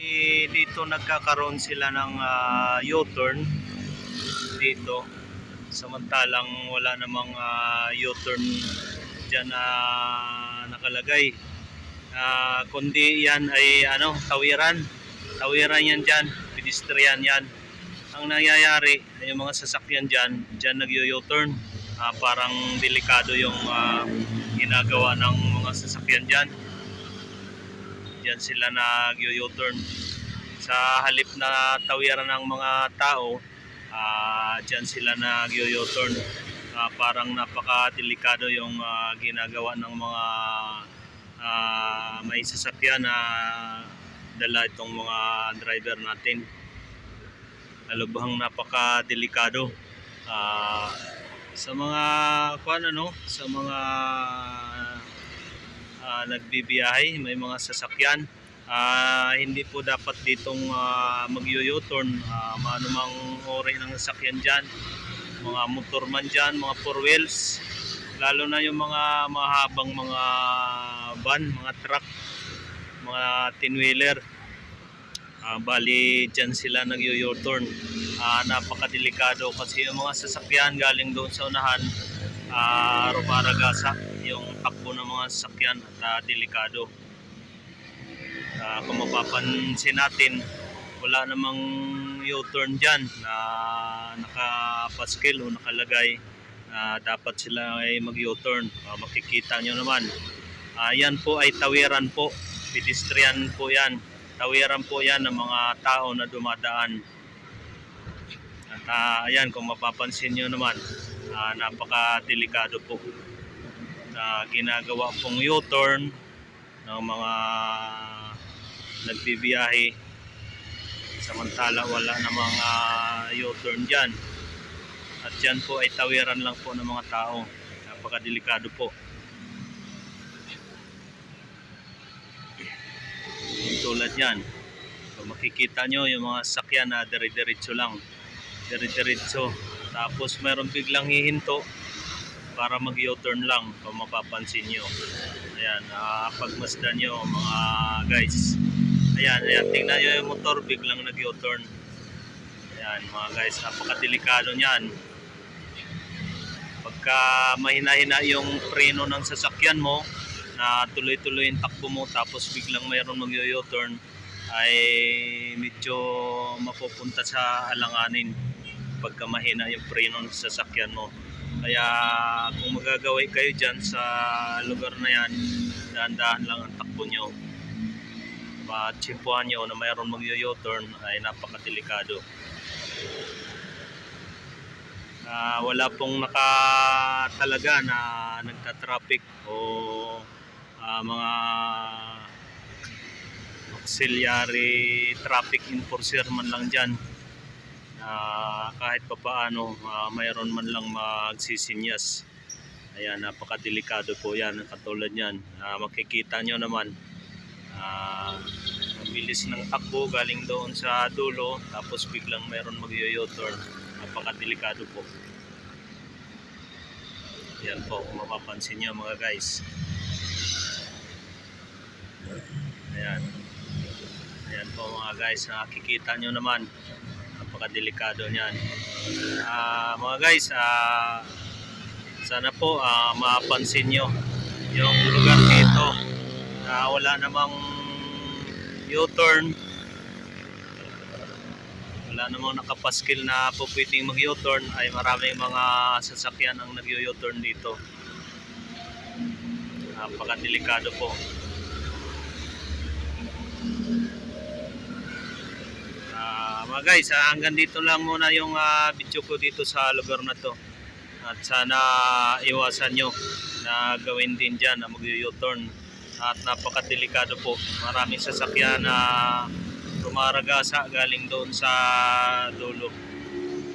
Eh, dito nagkakaroon sila ng ah, U-turn dito. Samantalang wala namang ah, U-turn dyan na nakalagay. Ah, kundi yan ay ano tawiran. Tawiran yan dyan. Pedestrian yan. Ang nangyayari yung mga sasakyan dyan dyan nag-U-turn. Ah, parang delikado yung ah, ginagawa ng mga sasakyan dyan Diyan sila nag-U-turn. Sa halip na tawiran ng mga tao, ah diyan sila nag-U-turn. Ah, parang napaka-delikado yung ah, ginagawa ng mga ah, may sasakyan na dala itong mga driver natin. Lubhang napaka-delikado. Ah, sa mga kuan ano, sa mga ah, nagbibiyahe, may mga sasakyan. Ah, hindi po dapat ditong ah, mag-u-turn, uh, manumang ori ng sasakyan dyan. Mga motor man dyan, mga four wheels. Lalo na yung mga mahabang mga van, mga truck, mga tin-wheeler. Ah, bali dyan sila nag-u-turn. Ah, napakadelikado kasi yung mga sasakyan galing doon sa unahan ah rumaragasa yung takbo ng mga sasakyan at ah, delikado. Ah, kung mapapansin natin, wala namang U-turn dyan na nakapaskil o nakalagay na dapat sila ay mag-U-turn. Ah, makikita nyo naman. Ah, yan po ay tawiran po. Pedestrian po yan. Tawiran po yan ng mga tao na dumadaan. At ah, ayan, kung mapapansin nyo naman, ah, napaka-delikado po na ginagawa pong U-turn ng mga nagbibiyahe. Samantala wala na mga U-turn dyan. At dyan po ay tawiran lang po ng mga tao. Napaka-delikado po. Tulad yan. Kung makikita nyo yung mga sakyan na dire-diretso lang. Dire-diretso. Tapos meron biglang hihinto para mag U-turn lang kung mapapansin nyo. Ayan nakakapagmasdan nyo mga guys. Ayan ayan tingnan nyo yung motor biglang nag U-turn. Ayan mga guys napakadelikado nyan. Pagka mahina-hina yung preno ng sasakyan mo na tuloy-tuloy yung takbo mo tapos biglang mayroon mag U-turn ay medyo mapupunta sa alanganin pagka mahina yung preno ng sasakyan mo kaya kung magagawin kayo dyan sa lugar na yan dahan-dahan lang ang takbo nyo. Matsimpuhan nyo na mayroon mag U-turn ay napakadelikado. Ah, wala pong nakatalaga na nagta-traffic o ah, mga auxiliary traffic enforcer man lang dyan na kahit papaano uh, mayroon man lang magsisinyas ayan napakadelikado po yan katulad yan Ah, makikita nyo naman uh, mabilis ng takbo galing doon sa dulo tapos biglang mayroon mag u-turn napakadelikado po. Yan po kung mapapansin nyo mga guys. Ayan. Ayan po mga guys nakikita nyo naman napakadelikado niyan. Ah, mga guys ah, sana po ah, mapansin nyo yung lugar dito na wala namang U-turn. Wala namang nakapaskil na po pwedeng mag U-turn ay maraming mga sasakyan ang nag U-turn dito. Napakadelikado po Guys, ah, hanggang dito lang muna yung ah, video ko dito sa lugar na to. At sana iwasan nyo na gawin din dyan na mag U-turn. At napakadelikado po. Maraming sasakyan na rumaragasa galing doon sa dulo.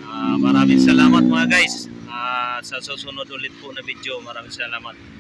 Ah, maraming salamat mga guys. Ah, sa susunod ulit po na video, maraming salamat.